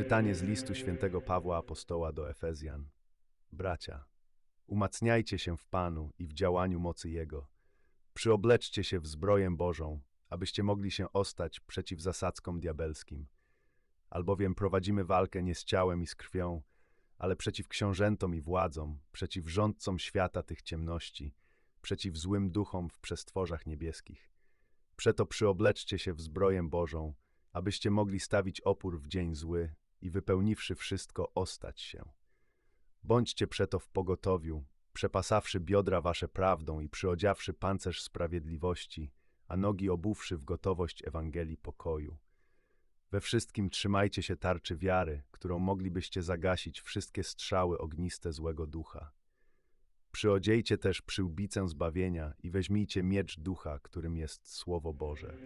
Czytanie z listu świętego Pawła Apostoła do Efezjan. Bracia, umacniajcie się w Panu i w działaniu mocy Jego. Przyobleczcie się w zbroję Bożą, abyście mogli się ostać przeciw zasadzkom diabelskim. Albowiem prowadzimy walkę nie z ciałem i z krwią, ale przeciw książętom i władzom, przeciw rządcom świata tych ciemności, przeciw złym duchom w przestworzach niebieskich. Przeto przyobleczcie się w zbroję Bożą, abyście mogli stawić opór w dzień zły i wypełniwszy wszystko ostać się. Bądźcie przeto w pogotowiu, przepasawszy biodra wasze prawdą i przyodziawszy pancerz sprawiedliwości, a nogi obuwszy w gotowość Ewangelii pokoju. We wszystkim trzymajcie się tarczy wiary, którą moglibyście zagasić wszystkie strzały ogniste złego ducha. Przyodziejcie też przyłbicę zbawienia i weźmijcie miecz ducha, którym jest Słowo Boże.